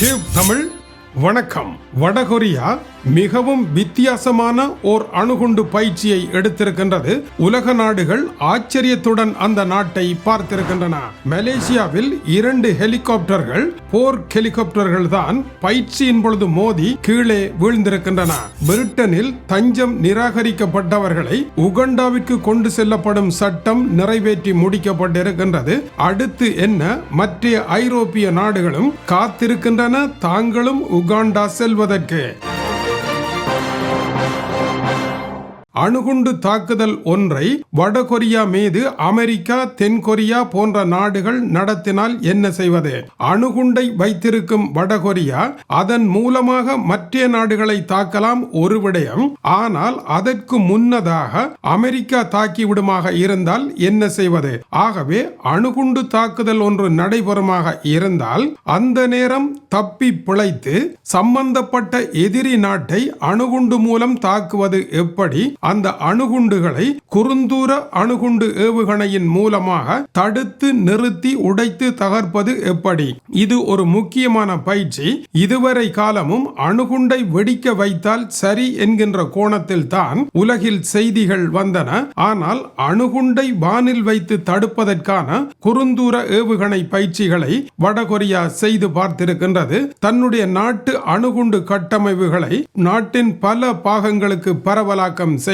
Tube Tamil வணக்கம். வடகொரியா மிகவும் வித்தியாசமான ஓர் அணுகுண்டு பயிற்சியை எடுத்திருக்கின்றது. உலக நாடுகள் ஆச்சரியத்துடன் அந்த நாட்டை பார்த்திருக்கின்றன. மலேசியாவில் இரண்டு ஹெலிகாப்டர்கள் போர் ஹெலிகாப்டர்கள் தான் பயிற்சியின் பொழுது மோதி கீழே வீழ்ந்திருக்கின்றன. பிரிட்டனில் தஞ்சம் நிராகரிக்கப்பட்டவர்களை உகண்டாவிற்கு கொண்டு செல்லப்படும் சட்டம் நிறைவேற்றி முடிக்கப்பட்டிருக்கின்றது. அடுத்து என்ன? மற்ற ஐரோப்பிய நாடுகளும் காத்திருக்கின்றன. தாங்களும் உகாண்டா செல்வதற்கு. அணுகுண்டு தாக்குதல் ஒன்றை வடகொரியா மீது அமெரிக்கா தென்கொரியா போன்ற நாடுகள் நடத்தினால் என்ன செய்வது? அணுகுண்டை வைத்திருக்கும் வடகொரியா அதன் மூலமாக மற்ற நாடுகளை தாக்கலாம் ஒரு விடயம். ஆனால் அதற்கு முன்னதாக அமெரிக்கா தாக்கிவிடுமாக இருந்தால் என்ன செய்வது? ஆகவே அணுகுண்டு தாக்குதல் ஒன்று நடைபெறுமாக இருந்தால் அந்த நேரம் தப்பி பிழைத்து சம்பந்தப்பட்ட எதிரி நாட்டை அணுகுண்டு மூலம் தாக்குவது எப்படி? அந்த அணுகுண்டுகளை குறுந்தூர அணுகுண்டு ஏவுகணையின் மூலமாக தடுத்து நிறுத்தி உடைத்து தகர்ப்பது எப்படி? இது ஒரு முக்கியமான பயிற்சி. இதுவரை காலமும் அணுகுண்டை வெடிக்க வைத்தால் சரி என்கின்ற கோணத்தில் தான் உலகில் செய்திகள் வந்தன. ஆனால் அணுகுண்டை வானில் வைத்து தடுப்பதற்கான குறுந்தூர ஏவுகணை பயிற்சிகளை வடகொரியா செய்து பார்த்திருக்கின்றது. தன்னுடைய நாட்டு அணுகுண்டு கட்டமைப்புகளை நாட்டின் பல பாகங்களுக்கு பரவலாக்கம் செய்து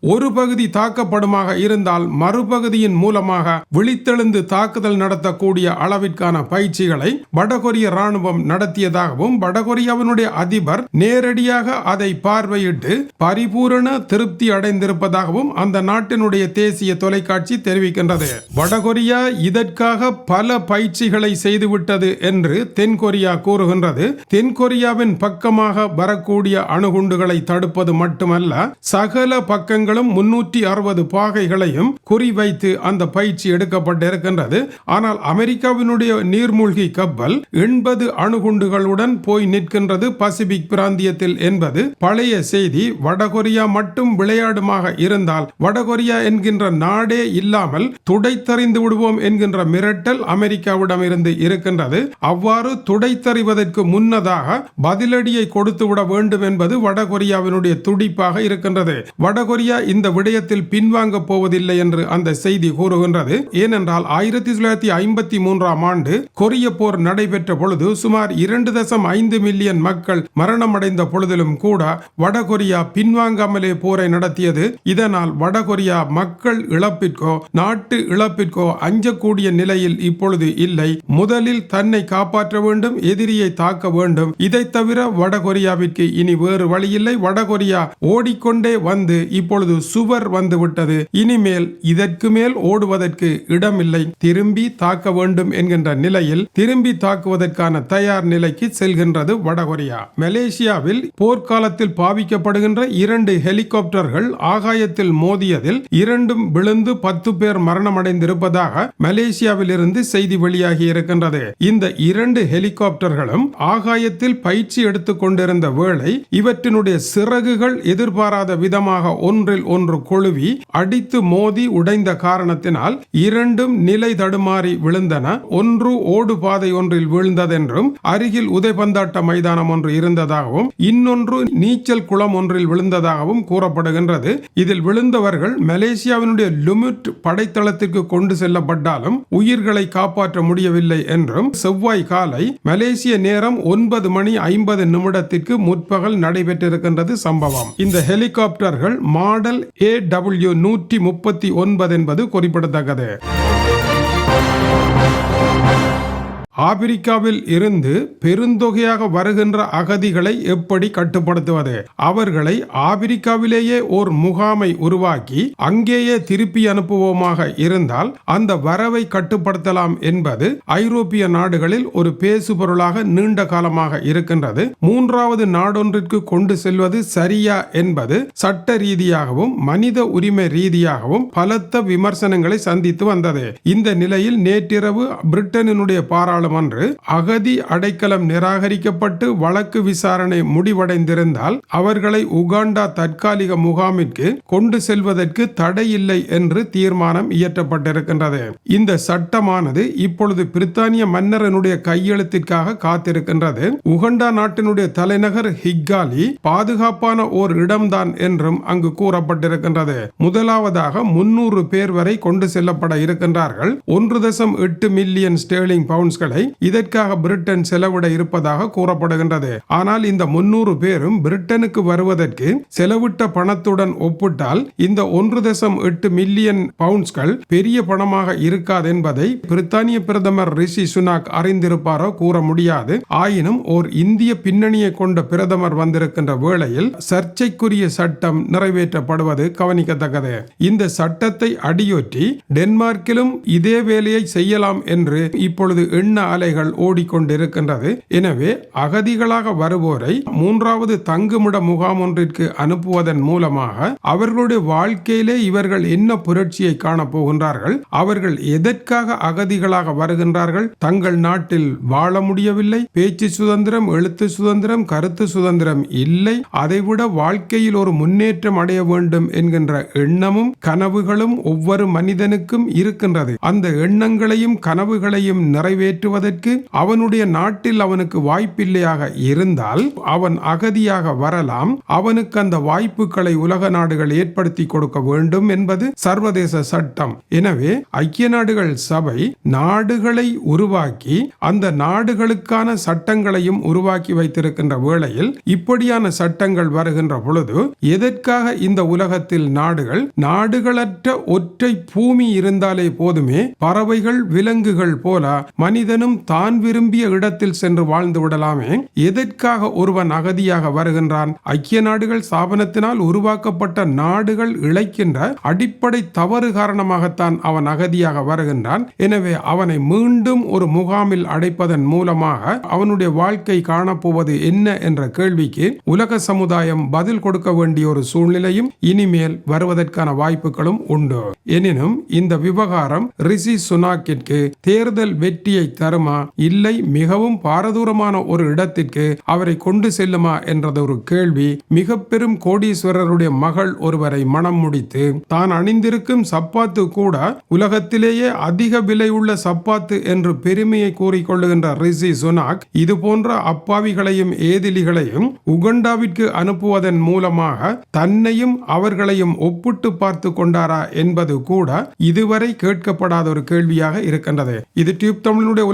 ஒரு பகுதி தாக்கப்படுமாக இருந்தால் மறுபகுதியின் மூலமாக விழித்தெழுந்து தாக்குதல் நடத்தக்கூடிய அளவிற்கான பயிற்சிகளை வடகொரிய ராணுவம் நடத்தியதாகவும் வடகொரியாவினுடைய அதிபர் நேரடியாக அதை பார்வையிட்டு பரிபூரண திருப்தி அடைந்திருப்பதாகவும் அந்த நாட்டினுடைய தேசிய தொலைக்காட்சி தெரிவிக்கின்றது. வடகொரியா இதற்காக பல பயிற்சிகளை செய்துவிட்டது என்று தென்கொரியா கூறுகின்றது. தென்கொரியாவின் பக்கமாக வரக்கூடிய அணுகுண்டுகளை தடுப்பது மட்டுமல்ல சகல பக்கங்களும் முன்னூற்றி அறுபது பாகைகளையும் குறிவைத்து அந்த பயிற்சி எடுக்கப்பட்டிருக்கின்றது. ஆனால் அமெரிக்காவினுடைய நீர்மூழ்கி கப்பல் எண்பது அணுகுண்டுகளுடன் போய் நிற்கின்றது பசிபிக் பிராந்தியத்தில் என்பது பழைய செய்தி. வடகொரியா மட்டும் விளையாடுமாக இருந்தால் வடகொரியா என்கின்ற நாடே இல்லாமல் துடைத்தறிந்து விடுவோம் என்கின்ற மிரட்டல் அமெரிக்காவிடம் இருந்து இருக்கின்றது. அவ்வாறு துடைத்தறிவதற்கு முன்னதாக பதிலடியை கொடுத்து விட வேண்டும் என்பது வடகொரியாவினுடைய துடிப்பாக இருக்கின்றது. வடகொரியா இந்த விடயத்தில் பின்வாங்க போவதில்லை என்று அந்த செய்தி கூறுகின்றது. ஏனென்றால் ஆயிரத்தி தொள்ளாயிரத்தி ஐம்பத்தி மூன்றாம் ஆண்டு கொரிய போர் நடைபெற்ற பொழுது சுமார் இரண்டு தசம் ஐந்து மில்லியன் மக்கள் மரணமடைந்த பொழுதிலும் கூட வடகொரியா பின்வாங்காமலே போரை நடத்தியது. இதனால் வடகொரியா மக்கள் இழப்பிற்கோ நாட்டு இழப்பிற்கோ அஞ்சக்கூடிய நிலையில் இப்பொழுது இல்லை. முதலில் தன்னை காப்பாற்ற வேண்டும் எதிரியை தாக்க வேண்டும். இதை தவிர வடகொரியாவிற்கு இனி வேறு வழியில்லை. வடகொரியா ஓடிக்கொண்டே வந்து இப்பொழுது சுவர் வந்து விட்டது இனிமேல் இதற்கு மேல் ஓடுவதற்கு இடமில்லை. திரும்பி தாக்க வேண்டும் என்கின்ற நிலையில் திரும்பி தாக்குவதற்கான தயார் நிலைக்கு செல்கின்றது வடகொரியா. மலேசியாவில் போர்க்காலத்தில் பாவிக்கப்படுகின்ற இரண்டு ஹெலிகாப்டர்கள் ஆகாயத்தில் மோதியதில் இரண்டும் விழுந்து பத்து பேர் மரணமடைந்திருப்பதாக மலேசியாவில் இருந்து செய்தி வெளியாகி இருக்கின்றது. இந்த இரண்டு ஹெலிகாப்டர்களும் ஆகாயத்தில் பயிற்சி எடுத்துக் கொண்டிருந்த வேளை இவற்றினுடைய சிறகுகள் எதிர்பாராத விதமாக ஒன்றில் ஒன்று கொழுவி அடித்து மோதி உடைந்த காரணத்தினால் இரண்டும் நிலை தடுமாறி விழுந்தன. ஒன்று ஓடு பாதை ஒன்றில் விழுந்ததென்றும் அருகில் உதைபந்தாட்ட மைதானம் ஒன்று இருந்ததாகவும் இன்னொன்று நீச்சல் குளம் ஒன்றில் விழுந்ததாகவும் கூறப்படுகின்றது. இதில் விழுந்தவர்கள் மலேசியாவினுடைய லுமிட் படைத்தளத்திற்கு கொண்டு செல்லப்பட்டாலும் உயிர்களை காப்பாற்ற முடியவில்லை என்றும் செவ்வாய் காலை மலேசிய நேரம் ஒன்பது மணி ஐம்பது நிமிடத்திற்கு முற்பகல் நடைபெற்றிருக்கின்றது சம்பவம். இந்த ஹெலிகாப்டர்கள் மாடல் ஏ டபிள்யூ நூற்றி முப்பத்தி ஒன்பது என்பது குறிப்பிடத்தக்கது. ஆப்பிரிக்காவில் இருந்து பெருந்தொகையாக வருகின்ற அகதிகளை எப்படி கட்டுப்படுத்துவது? அவர்களை ஆப்பிரிக்காவிலேயே ஓர் முகாமை உருவாக்கி அங்கேயே திருப்பி அனுப்புவோமாக இருந்தால் அந்த வரவை கட்டுப்படுத்தலாம் என்பது ஐரோப்பிய நாடுகளில் ஒரு பேசுபொருளாக நீண்ட காலமாக இருக்கின்றது. மூன்றாவது நாடொன்றிற்கு கொண்டு செல்வது சரியா என்பது சட்ட ரீதியாகவும் மனித உரிமை ரீதியாகவும் பலத்த விமர்சனங்களை சந்தித்து வந்தது. இந்த நிலையில் நேற்றிரவு பிரிட்டனினுடைய பாராளுமன்ற காலம் அன்று அகதி அடைக்கலம் நிராகரிக்கப்பட்டு வழக்கு விசாரணை முடிவடைந்திருந்தால் அவர்களை உகாண்டா தற்காலிக முகாமிற்கு கொண்டு செல்வதற்கு தடையில்லை என்று தீர்மானம் இயற்றப்பட்டிருக்கின்றது. இந்த சட்டமானது இப்பொழுது பிரித்தானிய மன்னரனுடைய கையெழுத்திற்காக காத்திருக்கின்றது. உகண்டா நாட்டினுடைய தலைநகர் ஹிக்காலி பாதுகாப்பான ஓர் இடம்தான் என்றும் அங்கு கூறப்பட்டிருக்கின்றது. முதலாவதாக முன்னூறு பேர் வரை கொண்டு செல்லப்பட இருக்கின்றார்கள். ஒன்று தசம் எட்டு மில்லியன் ஸ்டேர்லிங் பவுண்ட்ஸ்களை பேர்களை இதற்காக பிரிட்டன் செலவிட இருப்பதாக கூறப்படுகின்றது. ஆனால் இந்த முன்னூறு பேரும் பிரிட்டனுக்கு வருவதற்கு செலவிட்ட பணத்துடன் ஒப்பிட்டால் இந்த ஒன்று தசம் எட்டு மில்லியன் பவுண்ட்ஸ்கள் பெரிய பணமாக இருக்காது என்பதை பிரித்தானிய பிரதமர் ரிஷி சுனாக் அறிந்திருப்பாரோ கூற முடியாது. ஆயினும் ஓர் இந்திய பின்னணியை கொண்ட பிரதமர் வந்திருக்கின்ற வேளையில் சர்ச்சைக்குரிய சட்டம் நிறைவேற்றப்படுவது கவனிக்கத்தக்கது. இந்த சட்டத்தை அடியொற்றி டென்மார்க்கிலும் இதே வேலையை செய்யலாம் என்று இப்பொழுது எண்ண அலைகள் ஓடிக்கொண்டிருக்கின்றது. எனவே அகதிகளாக வருவோரை மூன்றாவது தங்குமிட முகாம் ஒன்றிற்கு அனுப்புவதன் மூலமாக அவர்களுடைய வாழ்க்கையிலே இவர்கள் என்ன புரட்சியை காணப்போகின்றார்கள்? அவர்கள் எதற்காக அகதிகளாக வருகின்றார்கள்? தங்கள் நாட்டில் வாழ முடியவில்லை. பேச்சு சுதந்திரம் எழுத்து சுதந்திரம் கருத்து சுதந்திரம் இல்லை. அதைவிட வாழ்க்கையில் ஒரு முன்னேற்றம் அடைய வேண்டும் என்கின்ற எண்ணமும் கனவுகளும் ஒவ்வொரு மனிதனுக்கும் இருக்கின்றது. அந்த எண்ணங்களையும் கனவுகளையும் நிறைவேற்றுவதற்கு அவனுடைய நாட்டில் அவனுக்கு வாய்ப்பில்லையாக இருந்தால் அவன் அகதியாக வரலாம். அவனுக்கு அந்த வாய்ப்புகளை உலக நாடுகள் ஏற்படுத்தி கொடுக்க வேண்டும் என்பது சர்வதேச சட்டம். எனவே ஐக்கிய நாடுகள் சபை நாடுகளை உருவாக்கி அந்த நாடுகளுக்கான சட்டங்களையும் உருவாக்கி வைத்திருக்கின்ற வேளையில் இப்படியான சட்டங்கள் வருகின்ற பொழுது எதற்காக இந்த உலகத்தில் நாடுகள் நாடுகளற்ற ஒற்றை பூமி இருந்தாலே போதுமே பறவைகள் விலங்குகள் போல மனிதன் மனிதனும் தான் விரும்பிய இடத்தில் சென்று வாழ்ந்து விடலாமே. எதற்காக ஒருவன் அகதியாக வருகின்றான்? ஐக்கிய நாடுகள் ஸ்தாபனத்தினால் உருவாக்கப்பட்ட நாடுகள் இழைக்கின்ற அடிப்படை தவறு காரணமாகத்தான் அவன் அகதியாக வருகின்றான். எனவே அவனை மீண்டும் ஒரு முகாமில் அடைப்பதன் மூலமாக அவனுடைய வாழ்க்கை காணப்போவது என்ன என்ற கேள்விக்கு உலக சமுதாயம் பதில் கொடுக்க வேண்டிய ஒரு சூழ்நிலையும் இனிமேல் வருவதற்கான வாய்ப்புகளும் உண்டு. எனினும் இந்த விவகாரம் ரிஷி சுனாக்கிற்கு தேர்தல் வெற்றியை தருமா? இல்லை மிகவும் பாரதூரமான ஒரு இடத்திற்கு அவரை கொண்டு செல்லுமா என்றது ஒரு கேள்வி. மிக பெரும் கோடீஸ்வரருடைய மகள் ஒருவரை மனம் முடித்து தான் அணிந்திருக்கும் சப்பாத்து கூட உலகத்திலேயே அதிக விலை உள்ள சப்பாத்து என்று பெருமையை கூறிக்கொள்ளுகின்ற ரிஷி சுனாக். இது போன்ற அப்பாவிகளையும் ஏதிலிகளையும் உகண்டாவிற்கு அனுப்புவதன் மூலமாக தன்னையும் அவர்களையும் ஒப்பிட்டு பார்த்து கொண்டாரா என்பது கூட இதுவரை கேட்கப்படாத ஒரு கேள்வியாக இருக்கின்றது. இது டியூப் தமிழனுடைய